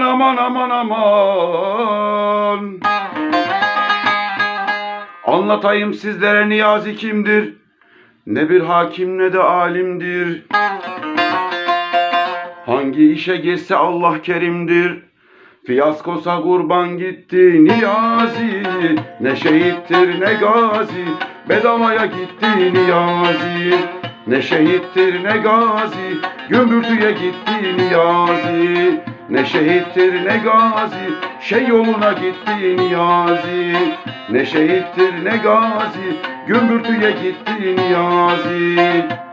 aman aman aman aman. Anlatayım sizlere Niyazi kimdir? Ne bir hakim ne de alimdir. Hangi işe girse Allah kerimdir. Fiyaskosa kurban gitti Niyazi Ne şehittir ne gazi Bedavaya gitti Niyazi Ne şehittir ne gazi Gümbürtüye gitti Niyazi ne şehittir ne gazi Şey yoluna gitti Niyazi. Ne şehittir ne gazi Gümbürtüye gitti Niyazi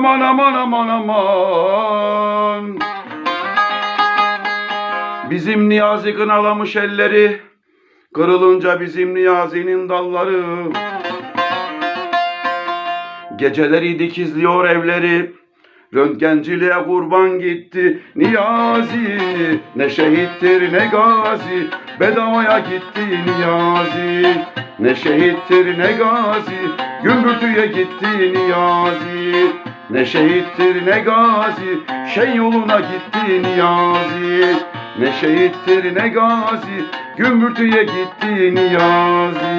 Aman aman aman aman. Bizim Niyazi kınalamış elleri Kırılınca bizim Niyazi'nin dalları. Geceleri dikizliyor evleri Röntgenciliğe kurban gitti. Niyazi Ne şehittir ne gazi Bedavaya gitti Niyazi. Ne şehittir ne gazi Gümbürtüye gitti Niyazi Ne şehittir ne gazi Şey yoluna gitti Niyazi. Ne şehittir ne gazi Gümbürtüye gitti Niyazi